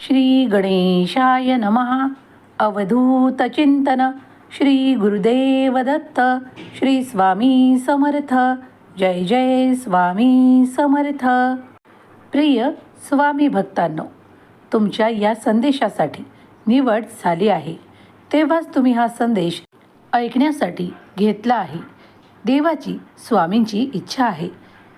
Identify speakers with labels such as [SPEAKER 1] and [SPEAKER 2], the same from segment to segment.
[SPEAKER 1] श्री गणेशाय नमः। अवधूतचिंतन श्री गुरुदेव दत्त श्री स्वामी समर्थ। जय जय स्वामी समर्थ। प्रिय स्वामी भक्तांनो तुमच्या या संदेशासाठी निवड झाली आहे. तेव्हाच तुम्ही हा संदेश ऐकण्यासाठी घेतला आहे. देवाची स्वामींची इच्छा आहे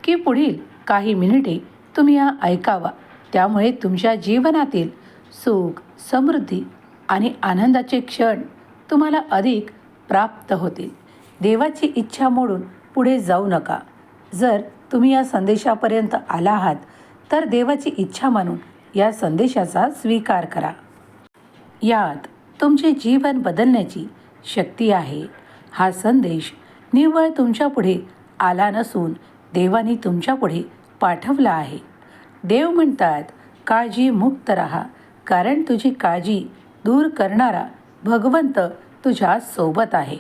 [SPEAKER 1] की पुढील काही मिनिटे तुम्ही हा ऐकावा. त्यामुळे तुमच्या जीवनातील सुख समृद्धी आणि आनंदाचे क्षण तुम्हाला अधिक प्राप्त होतील. देवाची इच्छा मोडून पुढे जाऊ नका. जर तुम्ही या संदेशापर्यंत आला आहात तर देवाची इच्छा मानून या संदेशाचा स्वीकार करा. यात तुमचे जीवन बदलण्याची शक्ती आहे. हा संदेश निव्वळ तुमच्यापुढे आला नसून देवाने तुमच्यापुढे पाठवला आहे. देव म्हणतात काळजी मुक्त राहा कारण तुझी काळजी दूर करणारा भगवंत तुझ्या सोबत आहे.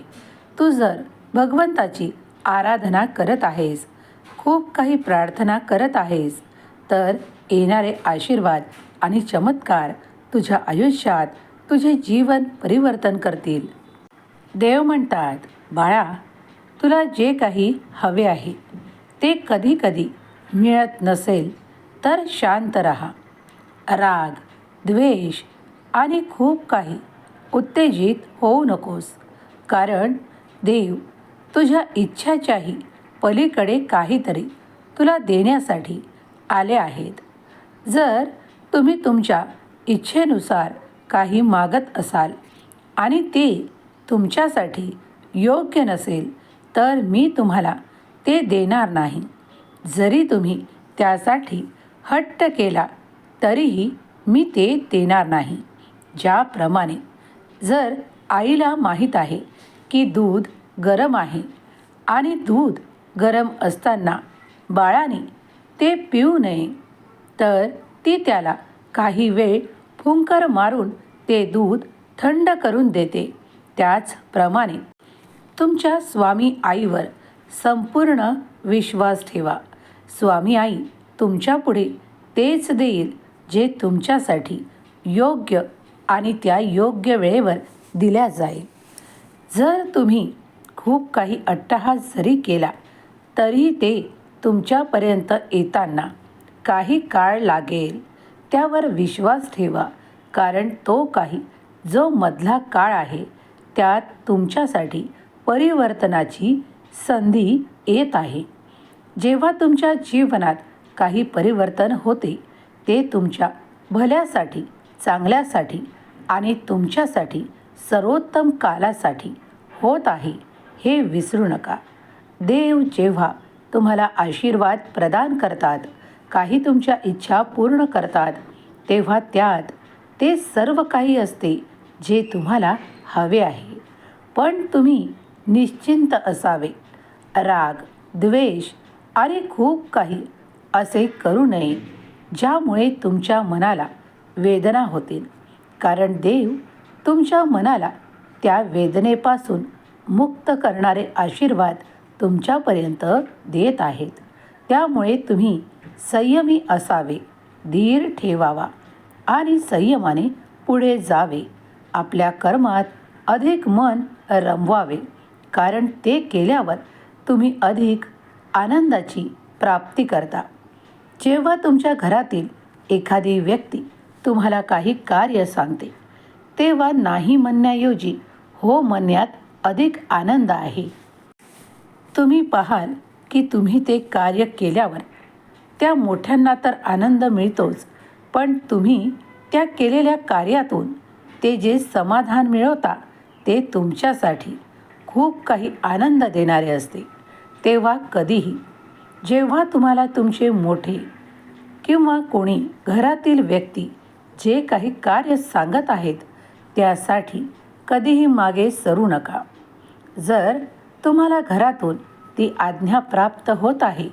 [SPEAKER 1] तू जर भगवंताची आराधना करत आहेस खूप काही प्रार्थना करत आहेस तर येणारे आशीर्वाद आणि चमत्कार तुझ्या आयुष्यात तुझे जीवन परिवर्तन करतील. देव म्हणतात बाळा तुला जे काही हवे आहे ते कधी कधी मिळत नसेल. तर शांत रहा. राग द्वेष आणि खूप काही उत्तेजित होऊ नकोस. कारण देव तुझ्या इच्छाच्याही पलीकडे काहीतरी तुला देण्यासाठी आले आहेत. जर तुम्ही तुमच्या इच्छेनुसार काही मागत असाल आणि ते तुमच्यासाठी योग्य नसेल तर मी तुम्हाला ते देणार नाही. जरी तुम्ही त्यासाठी हट्ट केला तरीही मी ते देणार नाही. ज्याप्रमाणे जर आईला माहीत आहे की दूध गरम आहे आणि दूध गरम असताना बाळाने ते पिऊ नये तर ती त्याला काही वेळ फुंकर मारून ते दूध थंड करून देते. त्याचप्रमाणे तुमच्या स्वामी आईवर संपूर्ण विश्वास ठेवा. स्वामी आई तुमच्यापुढे तेच देईल जे तुमच्यासाठी योग्य आणि त्या योग्य वेळेवर दिल्या जाईल. जर तुम्ही खूप काही अट्टहास जरी केला तरी ते तुमच्यापर्यंत येताना काही काळ लागेल त्यावर विश्वास ठेवा कारण तो काही जो मधला काळ आहे त्यात तुमच्यासाठी परिवर्तनाची संधी येत आहे. जेव्हा तुमच्या जीवनात काही परिवर्तन होते. ते तुमच्या भल्यासाठी चांगल्यासाठी आणि तुमच्यासाठी सर्वोत्तम कालासाठी होत आहे हे विसरू नका. देव जेव्हा तुम्हाला आशीर्वाद प्रदान करतात काही तुमच्या इच्छा पूर्ण करतात तेव्हा त्यात ते सर्व काही असते जे तुम्हाला हवे आहे. पण तुम्ही निश्चिंत असावे. राग द्वेष आणि खूप काही असे करू नये ज्यामुळे तुमच्या मनाला वेदना होतील. कारण देव तुमच्या मनाला त्या वेदनेपासून मुक्त करणारे आशीर्वाद तुमच्यापर्यंत देत आहेत. त्यामुळे तुम्ही संयमी असावे धीर ठेवावा आणि संयमाने पुढे जावे. आपल्या कर्मात अधिक मन रमवावे कारण ते केल्यावर तुम्ही अधिक आनंदाची प्राप्ती करता. जेव्हा तुमच्या घरातील एखादी व्यक्ती तुम्हाला काही कार्य सांगते तेव्हा नाही म्हणण्याऐवजी हो म्हणण्यात अधिक आनंद आहे. तुम्ही पाहाल की तुम्ही ते कार्य केल्यावर त्या मोठ्यांना तर आनंद मिळतोच पण तुम्ही त्या केलेल्या कार्यातून ते जे समाधान मिळवता ते तुमच्यासाठी खूप काही आनंद देणारे असते. तेव्हा कधीही जेव्हा तुम्हाला तुमचे मोठे किंवा कोणी घरातील व्यक्ती जे काही कार्य सांगत आहेत त्यासाठी कधीही मागे सरू नका. जर तुम्हाला घरातून ती आज्ञा प्राप्त होत आहे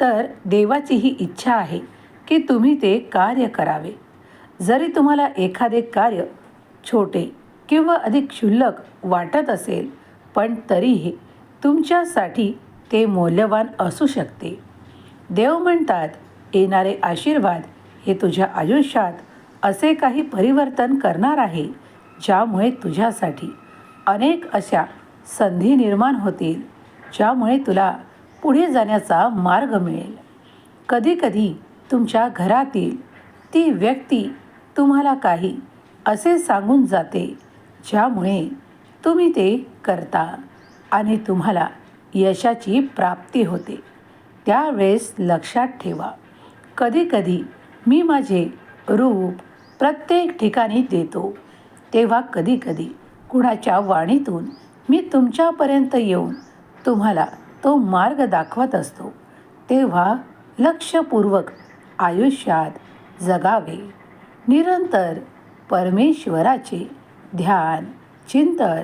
[SPEAKER 1] तर देवाची ही इच्छा आहे की तुम्ही ते कार्य करावे. जरी तुम्हाला एखादे कार्य छोटे किंवा अधिक क्षुल्लक वाटत असेल पण तरीही तुमच्यासाठी ते मौल्यवान असू शकते. देव म्हणतात येणारे आशीर्वाद हे तुझ्या आयुष्यात असे काही परिवर्तन करणार आहे ज्यामुळे तुझ्यासाठी अनेक अशा संधी निर्माण होतील ज्यामुळे तुला पुढे जाण्याचा मार्ग मिळेल. कधीकधी तुमच्या घरातील ती व्यक्ती तुम्हाला काही असे सांगून जाते ज्यामुळे तुम्ही ते करता आणि तुम्हाला यशाची प्राप्ती होते. त्यावेळेस लक्षात ठेवा कधीकधी मी माझे रूप प्रत्येक ठिकाणी देतो तेव्हा कधीकधी कुणाच्या वाणीतून मी तुमच्यापर्यंत येऊन तुम्हाला तो मार्ग दाखवत असतो तेव्हा लक्षपूर्वक आयुष्यात जगावे. निरंतर परमेश्वराचे ध्यान चिंतन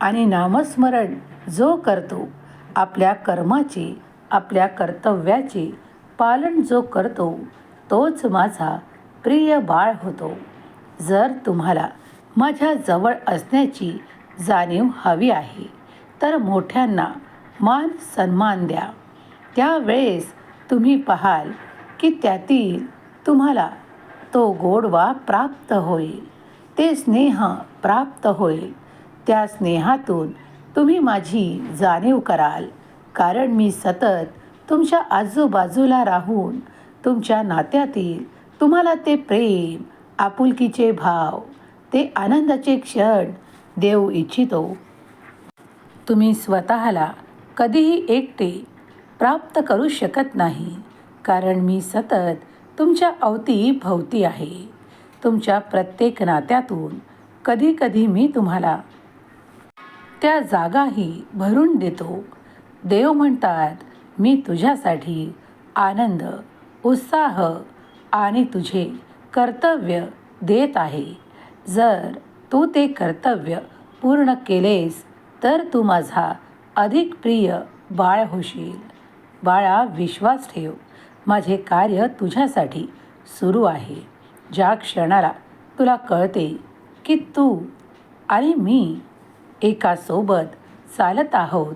[SPEAKER 1] आणि नामस्मरण जो करतो आपल्या कर्माची आपल्या कर्तव्याचे पालन जो करतो तोच माझा प्रिय बाळ होतो. जर तुम्हाला माझ्या जवळ असण्याची जाणीव हवी आहे तर मोठ्यांना मान सन्मान द्या. त्यावेळेस तुम्ही पाहाल की त्यातील तुम्हाला तो गोडवा प्राप्त होईल. ते स्नेह प्राप्त होईल. त्या स्नेहातून तुम्ही माझी जाणीव कराल कारण मी सतत तुमच्या आजूबाजूला राहून तुमच्या नात्यातील तुम्हाला ते प्रेम आपुलकीचे भाव ते आनंदाचे क्षण देऊ इच्छितो. तुम्ही स्वतःला कधीही एकटे प्राप्त करू शकत नाही कारण मी सतत तुमच्या अवती भोवती आहे. तुमच्या प्रत्येक नात्यातून कधीकधी मी तुम्हाला त्या जागाही भरून देतो. देव म्हणतात मी तुझ्यासाठी आनंद उत्साह आणि तुझे कर्तव्य देत आहे. जर तू ते कर्तव्य पूर्ण केलेस तर तू माझा अधिक प्रिय बाळ होशील. बाळा विश्वास ठेव. माझे कार्य तुझ्यासाठी सुरू आहे. ज्या क्षणाला तुला कळते की तू आणि मी एकासोबत चालत आहोत.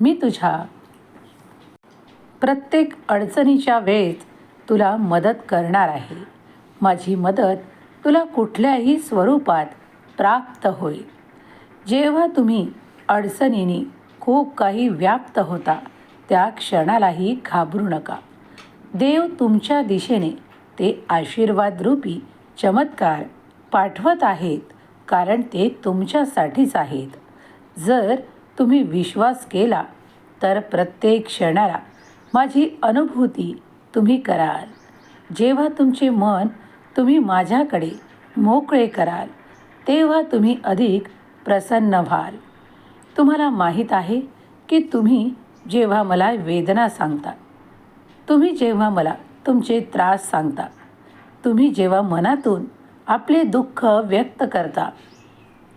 [SPEAKER 1] मी तुझ्या प्रत्येक अडचणीच्या वेळेत तुला मदत करणार आहे. माझी मदत तुला कुठल्याही स्वरूपात प्राप्त होईल. जेव्हा तुम्ही अडचणीने खूप काही व्याप्त होता त्या क्षणालाही घाबरू नका. देव तुमच्या दिशेने ते आशीर्वादरूपी चमत्कार पाठवत आहेत. कारण ते तुमच्यासाठीच आहेत. जर तुम्ही विश्वास केला तर प्रत्येक क्षणाला माझी अनुभूती तुम्ही कराल. जेव्हा तुमचे मन तुम्ही माझ्याकडे मोकळे कराल तेव्हा तुम्ही अधिक प्रसन्न व्हाल. तुम्हाला माहीत आहे की तुम्ही जेव्हा मला वेदना सांगता तुम्ही जेव्हा मला तुमचे त्रास सांगता तुम्ही जेव्हा मनातून आपले दुःख व्यक्त करता.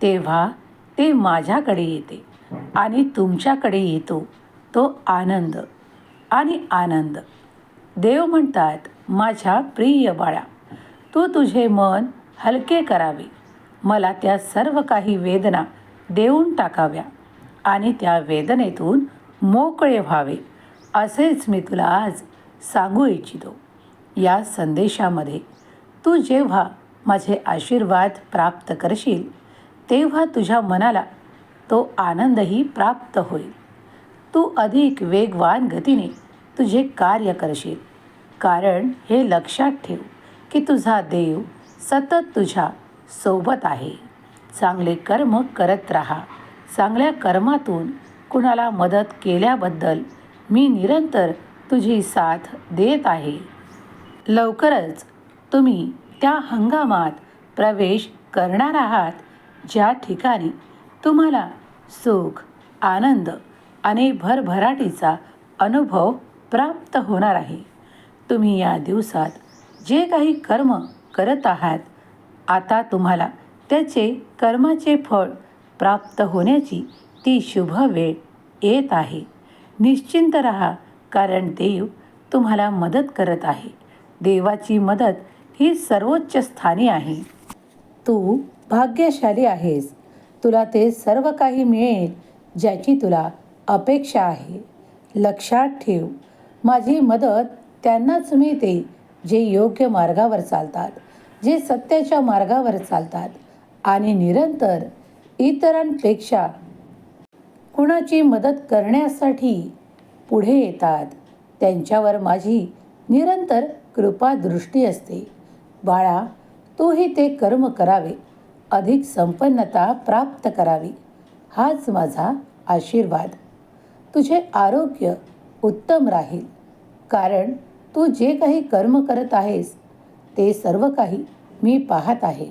[SPEAKER 1] तेव्हा ते माझ्याकडे येते आणि तुमच्याकडे येतो. तो आनंद आणि आनंद. देव म्हणतात माझ्या प्रिय बाळा तू तुझे मन हलके करावे. मला त्या सर्व काही वेदना देऊन टाकाव्या आणि त्या वेदनेतून मोकळे व्हावे असेच मी तुला आज सांगू इच्छितो. या संदेशामध्ये तू जेव्हा माझे आशीर्वाद प्राप्त करशील तेव्हा तुझ्या मनाला तो आनंदही प्राप्त होईल. तू अधिक वेगवान गतीने तुझे कार्य करशील. कारण हे लक्षात ठेव की तुझा देव सतत तुझ्या सोबत आहे. चांगले कर्म करत राहा. चांगल्या कर्मातून कुणाला मदत केल्याबद्दल मी निरंतर तुझी साथ देत आहे. लवकरच तुम्ही त्या हंगामात प्रवेश करणार आहात ज्या ठिकाणी तुम्हाला सुख आनंद आणि भरभराटीचा अनुभव प्राप्त होणार आहे. तुम्ही या दिवसात जे काही कर्म करत आहात आता तुम्हाला त्याचे कर्माचे फळ प्राप्त होण्याची ती शुभ वेळ येत आहे. निश्चिंत रहा कारण देव तुम्हाला मदत करत आहे. देवाची मदत ही सर्वोच्च स्थानी आहे. तू भाग्यशाली आहेस. तुला ते सर्व काही मिळेल ज्याची तुला अपेक्षा आहे. लक्षात ठेव. माझी मदत त्यांनाच मिळते जे योग्य मार्गावर चालतात जे सत्याच्या मार्गावर चालतात आणि निरंतर इतरांपेक्षा कुणाची मदत करण्यासाठी पुढे येतात. त्यांच्यावर माझी निरंतर कृपादृष्टी असते. बाळा तूही ते कर्म करावे. अधिक संपन्नता प्राप्त करावी. हाच माझा आशीर्वाद. तुझे आरोग्य उत्तम राहील. कारण तू जे काही कर्म करत आहेस ते सर्व काही मी पाहत आहे.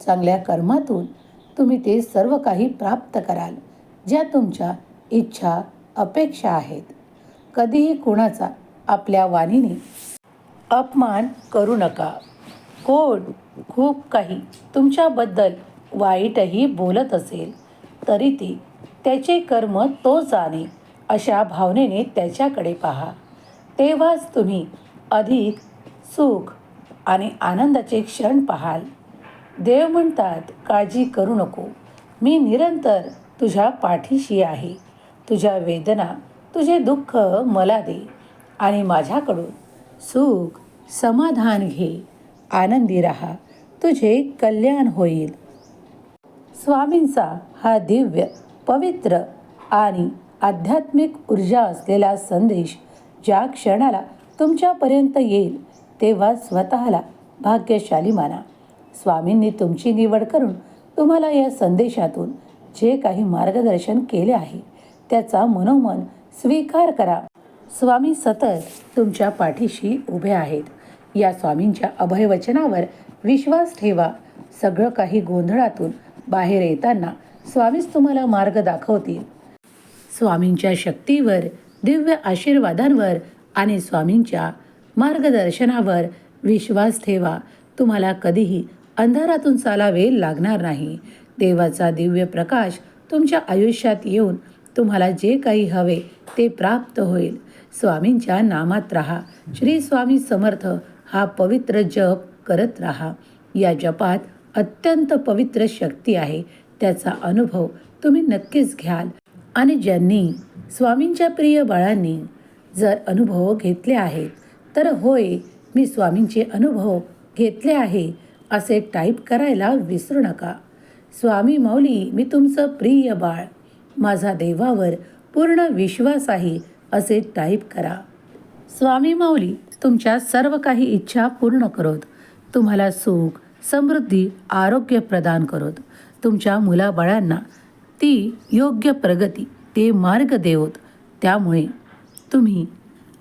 [SPEAKER 1] चांगल्या कर्मातून तुम्ही ते सर्व काही प्राप्त कराल ज्या तुमच्या इच्छा अपेक्षा आहेत. कधीही कुणाचा आपल्या वाणीने अपमान करू नका. कोण? खूप काही. तुमच्याबद्दल वाईटही बोलत असेल तरी ती त्याचे कर्म तो जाणे अशा भावनेने त्याच्याकडे पहा. तेव्हाच तुम्ही अधिक सुख आणि आनंदाचे क्षण पाहाल. देव म्हणतात काळजी करू नको. मी निरंतर तुझ्या पाठीशी आहे. तुझ्या वेदना तुझे दुःख मला दे आणि माझ्याकडून सुख समाधान घे. आनंदी राहा तुझे कल्याण होईल. स्वामींचा हा दिव्य पवित्र आणि आध्यात्मिक ऊर्जा असलेला संदेश ज्या क्षणाला तुमच्यापर्यंत येईल तेव्हा स्वतःला भाग्यशाली माना. स्वामींनी तुमची निवड करून तुम्हाला या संदेशातून जे काही मार्गदर्शन केले आहे त्याचा मनोमन स्वीकार करा. स्वामी सतत तुमच्या पाठीशी उभे आहेत. या स्वामींच्या अभयवचनावर विश्वास ठेवा. सगळं काही गोंधळातून बाहेर येताना स्वामीच तुम्हाला मार्ग दाखवतील. स्वामींच्या शक्तीवर दिव्य आशीर्वादांवर आणि स्वामींच्या मार्गदर्शनावर विश्वास ठेवा. तुम्हाला कधीही अंधारातून चालावे लागणार नाही. देवाचा दिव्य प्रकाश तुमच्या आयुष्यात येऊन तुम्हाला जे काही हवे ते प्राप्त होईल. स्वामींच्या नामात राहा. श्री स्वामी समर्थ. हा पवित्र जप करत राहा. या जपात अत्यंत पवित्र शक्ती आहे. त्याचा अनुभव तुम्ही नक्कीच घ्याल. आणि ज्यांनी स्वामींच्या प्रिय बाळांनी जर अनुभव घेतले आहेत तर होय मी स्वामींचे अनुभव घेतले आहे असे टाईप करायला विसरू नका. स्वामी माऊली मी तुमचं प्रिय बाळ. माझा देवावर पूर्ण विश्वास आहे असे टाईप करा. स्वामी माऊली तुमच्या सर्व काही इच्छा पूर्ण करोत. तुम्हाला सुख समृद्धी आरोग्य प्रदान करोत. तुमच्या मुलाबाळांना ती योग्य प्रगती ते मार्ग देवत. त्यामुळे तुम्ही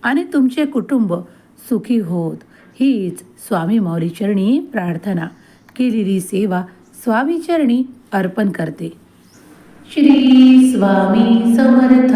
[SPEAKER 1] आणि तुमचे कुटुंब सुखी होत. हीच स्वामी माऊली चरणी प्रार्थना. केलेली सेवा स्वामी चरणी अर्पण करते. श्री स्वामी समर्थ.